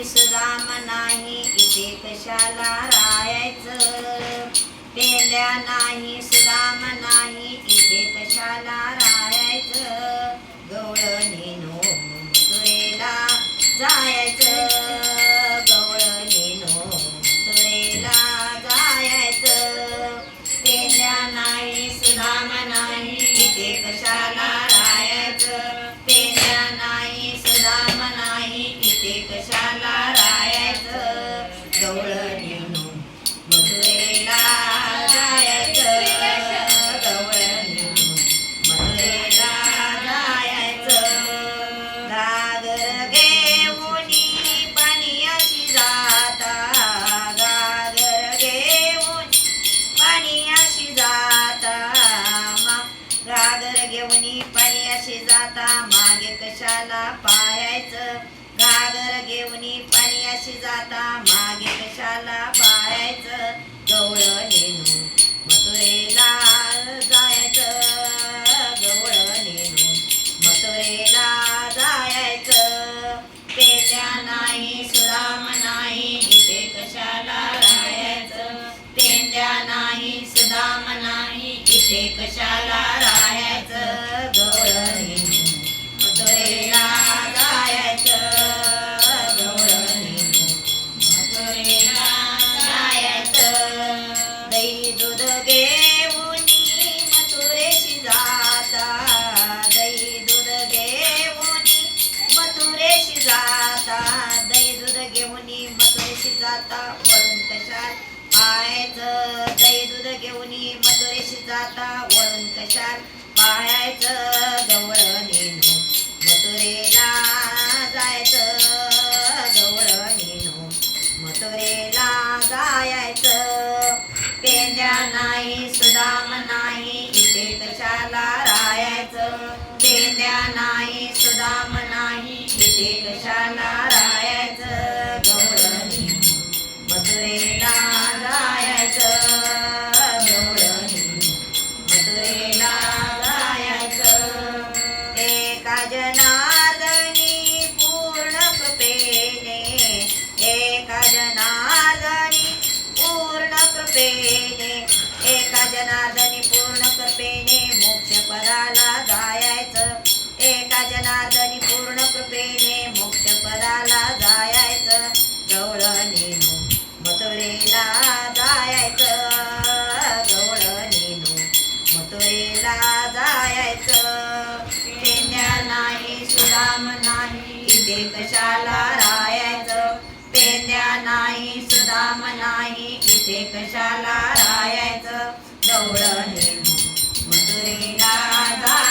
नाही सुदाम नाही इथे कशाला राहायचं? पेंड्या नाही सुदाम नाही इथे कशाला राहायचं? गवळ नेनो मथुरेला जायचं. गवळ नेनो मथुरेला जायचं गवळ नेनो मथुरेला जायचं. गागर घेऊनी पाणी जाता गागर घेऊन पाणी अशी जाता मा- गागर घेऊन पाणी अशी जाता मागे कशाला पाहायचं गागर घेऊन पक्षी जाता? मागे कशाला पाहायचं? गवळ नेनू मथुरेला जायचं. गवळ नेनू मथुरेला जायचं. पेल्या नाही सुदाम नाही इथे कशाला राहायचं. पेंड्या नाही सुदाम नाही इथे कशाला राहायचं. गवळ नेनू मथुरेला दही दूध घेऊनी मथुरेशी जाता. दही दूध घेऊनी मथुरेशी जाता. दही दूध घेऊनी मथुरेशी जाता. वरून कशाल पाहायचं? दही दूध घेऊनी मथुरेशी जाता. वरून कशाल पाहायचं? नाही सुदाम नाही इथे कशाला राहायचं? पेंड्या नाही सुदाम नाही इथे कशाला राहायचं? गवळ मथुरेला जायचं. गवळ मथुरेला जायचं. एका जना कृपेने एका जनार्दनी पूर्ण कृपेने मोक्ष पदाला जायचं एका जनार्दनी पूर्ण कृपेने मोक्ष पदाला जायचं गवळ नेनू मथुरेला जायचं गवळ नेनू मथुरेला जायचं पेन्या नाही सुदाम नाही इथे कशाला राहायचं? पेन्या नाही सुदाम नाही इथे कशाला राहायचं? दौड नेनू मथुरेला जायचं.